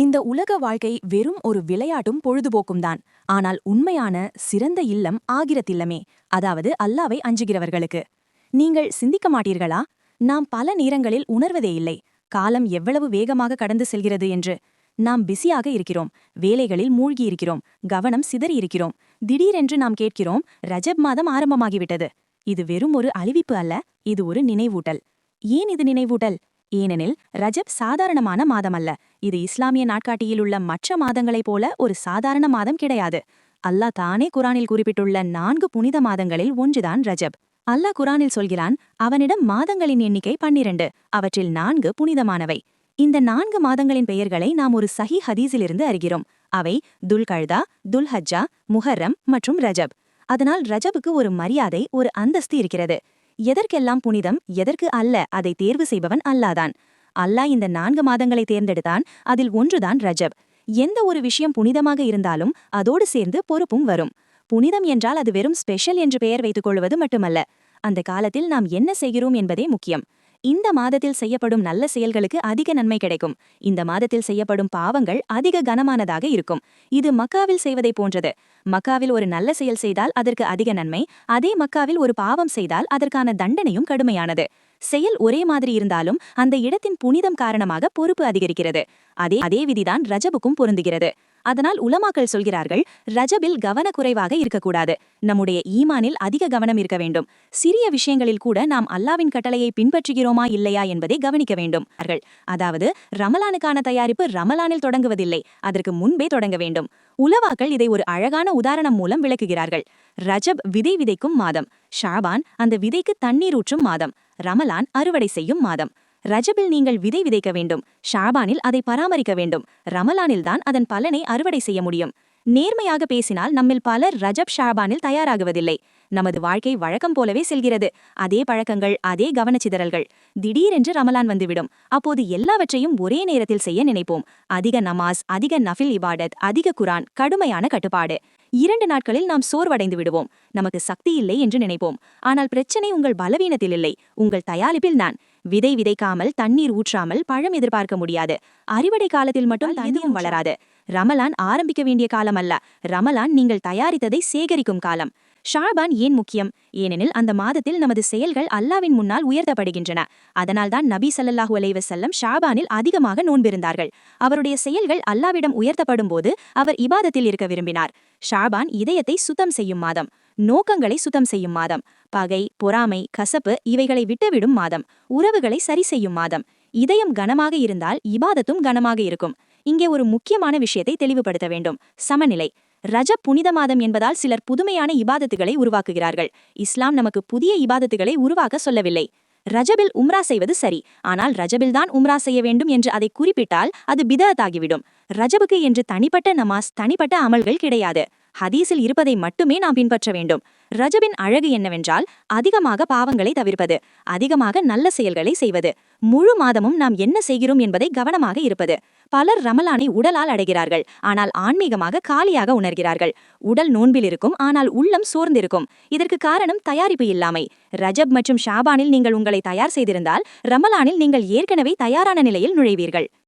இந்த உலக வாழ்க்கை வெறும் ஒரு விளையாட்டும் பொழுதுபோக்கும் தான் ஆனால் உண்மையான சிறந்த இல்லம் ஆகிரத்தில்லமே. அதாவது அல்லாவை அஞ்சுகிறவர்களுக்கு. நீங்கள் சிந்திக்க மாட்டீர்களா? நாம் பல நேரங்களில் உணர்வதே இல்லை. காலம் எவ்வளவு வேகமாக கடந்து செல்கிறது என்று. நாம் பிஸியாக இருக்கிறோம். வேலைகளில் மூழ்கியிருக்கிறோம் கவனம் சிதறியிருக்கிறோம் திடீரென்று நாம் கேட்கிறோம் ரஜப் மாதம் ஆரம்பமாகிவிட்டது. இது வெறும் ஒரு அழிவிப்பு அல்ல இது ஒரு நினைவூட்டல். ஏன் இது நினைவூட்டல்? ஏனெனில் ரஜப் சாதாரணமான மாதமல்ல. இது இஸ்லாமிய நாட்காட்டியில் உள்ள மற்ற மாதங்களைப் போல ஒரு சாதாரண மாதம் கிடையாது. அல்லாஹ் தானே குரானில் குறிப்பிட்டுள்ள நான்கு புனித மாதங்களில் ஒன்றுதான் ரஜப். அல்லாஹ் குரானில் சொல்கிறான் அவனிடம் மாதங்களின் எண்ணிக்கை பன்னிரண்டு அவற்றில் நான்கு புனிதமானவை. இந்த நான்கு மாதங்களின் பெயர்களை நாம் ஒரு சஹி ஹதீஸிலிருந்து அறிகிறோம். அவை துல்கழ்தா துல்ஹஜ்ஜா முஹர்ரம் மற்றும் ரஜப். அதனால் ரஜபுக்கு ஒரு மரியாதை ஒரு அந்தஸ்து இருக்கிறது. எதற்கெல்லாம் புனிதம் எதற்கு அல்ல அதை தேர்வு செய்பவன் அல்லாதான். அல்லாஹ் இந்த நான்கு மாதங்களை தேர்ந்தெடுத்தான் அதில் ஒன்றுதான் ரஜப். எந்த ஒரு விஷயம் புனிதமாக இருந்தாலும் அதோடு சேர்ந்து பொறுப்பும் வரும். புனிதம் என்றால் அது வெறும் ஸ்பெஷல் என்று பெயர் வைத்துக் கொள்வது மட்டுமல்ல. அந்த காலத்தில் நாம் என்ன செய்கிறோம் என்பதே முக்கியம். இந்த மாதத்தில் செய்யப்படும் நல்ல செயல்களுக்கு அதிக நன்மை கிடைக்கும். இந்த மாதத்தில் செய்யப்படும் பாவங்கள் அதிக கனமானதாக இருக்கும். இது மக்காவில் செய்வதை போன்றது. மக்காவில் ஒரு நல்ல செயல் செய்தால் அதற்கு அதிக நன்மை அதே மக்காவில் ஒரு பாவம் செய்தால் அதற்கான தண்டனையும் கடுமையானது. செயல் ஒரே மாதிரி இருந்தாலும் அந்த இடத்தின் புனிதம் காரணமாக பொறுப்பு அதிகரிக்கிறது. அதே அதே விதிதான் ரஜபுக்கும் பொருந்துகிறது. அதனால் உலமாக்கள் சொல்கிறார்கள் ரஜபில் கவனக்குறைவாக இருக்கக்கூடாது. நம்முடைய ஈமானில் அதிக கவனம் இருக்க வேண்டும். சிறிய விஷயங்களில் கூட நாம் அல்லாவின் கட்டளையை பின்பற்றுகிறோமா இல்லையா என்பதை கவனிக்க வேண்டும். அதாவது ரமலானுக்கான தயாரிப்பு ரமலானில் தொடங்குவதில்லை அதற்கு முன்பே தொடங்க வேண்டும். உலவாக்கள் இதை ஒரு அழகான உதாரணம் மூலம் விளக்குகிறார்கள். ரஜப் விதை விதைக்கும் மாதம். ஷாபான் அந்த விதைக்கு தண்ணீர் ஊற்றும் மாதம். ரமலான் அறுவடை செய்யும் மாதம். ரஜபில் நீங்கள் விதை விதைக்க வேண்டும். ஷாபானில் அதை பராமரிக்க வேண்டும். ரமலானில்தான் அதன் பலனை அறுவடை செய்ய முடியும். நேர்மையாக பேசினால் நம்மில் பலர் ரஜப் ஷாபானில் தயாராகுவதில்லை. நமது வாழ்க்கை வழக்கம் போலவே செல்கிறது. அதே பழக்கங்கள் அதே கவனச்சிதறல்கள். திடீரென்று ரமலான் வந்துவிடும். அப்போது எல்லாவற்றையும் ஒரே நேரத்தில் செய்ய நினைப்போம். அதிக நமாஸ் அதிக நஃபில் இபாடத் அதிக குரான் கடுமையான கட்டுப்பாடு. இரண்டு நாட்களில் நாம் சோர்வடைந்து விடுவோம். நமக்கு சக்தி இல்லை என்று நினைப்போம். ஆனால் பிரச்சனை உங்கள் பலவீனத்தில் இல்லை. உங்கள் தயாரிப்பில் நான் விதை விதைக்காமல் தண்ணீர் ஊற்றாமல் பழம் எதிர்பார்க்க முடியாது. அறுவடை காலத்தில் மட்டும் தண்ணியும் வளராது. ரமலான் ஆரம்பிக்க வேண்டிய காலம் அல்ல ரமலான் நீங்கள் தயாரித்ததை சேகரிக்கும் காலம். ஷாபான் ஏன் முக்கியம்? ஏனெனில் அந்த மாதத்தில் நமது செயல்கள் அல்லாவின் முன்னால் உயர்த்தப்படுகின்றன. அதனால்தான் நபி சல்லாஹூ அலைவசல்லம் ஷாபானில் அதிகமாக நோன்பிருந்தார்கள். அவருடைய செயல்கள் அல்லாவிடம் உயர்த்தப்படும் போது அவர் இபாதத்தில் இருக்க விரும்பினார். ஷாபான் இதயத்தை சுத்தம் செய்யும் மாதம். நோக்கங்களை சுத்தம் செய்யும் மாதம். பகை பொறாமை கசப்பு இவைகளை விட்டுவிடும் மாதம். உறவுகளை சரி செய்யும் மாதம். இதயம் கனமாக இருந்தால் இபாதத்தும் கனமாக இருக்கும். இங்கே ஒரு முக்கியமான விஷயத்தை தெளிவுபடுத்த வேண்டும். சமநிலை. ரஜ புனித மாதம் என்பதால் சிலர் புதுமையான இபாதத்துகளை உருவாக்குகிறார்கள். இஸ்லாம் நமக்கு புதிய இபாதத்துகளை உருவாக்க சொல்லவில்லை. ரஜபில் உம்ரா செய்வது சரி. ஆனால் ரஜபில் தான் உம்ரா செய்ய வேண்டும் என்று அதை குறிப்பிட்டால் அது பிதத்தாகிவிடும் ரஜபுக்கு என்று தனிப்பட்ட நமாஸ் தனிப்பட்ட அமல்கள் கிடையாது. ஹதீஸில் இருப்பதை மட்டுமே நாம் பின்பற்ற வேண்டும். ரஜபின் அழகு என்னவென்றால் அதிகமாக பாவங்களை தவிர்ப்பது அதிகமாக நல்ல செயல்களை செய்வது. முழு மாதமும் நாம் என்ன செய்கிறோம் என்பதை கவனமாக இருப்பது. பலர் ரமலானை உடலால் அடைகிறார்கள் ஆனால் ஆன்மீகமாக காலியாக உணர்கிறார்கள். உடல் நோன்பில் இருக்கும் ஆனால் உள்ளம் சோர்ந்திருக்கும். இதற்கு காரணம் தயாரிப்பு இல்லாமை. ரஜப் மற்றும் ஷாபானில் நீங்கள் உங்களை தயார் செய்திருந்தால் ரமலானில் நீங்கள் ஏற்கனவே தயாரான நிலையில் நுழைவீர்கள்.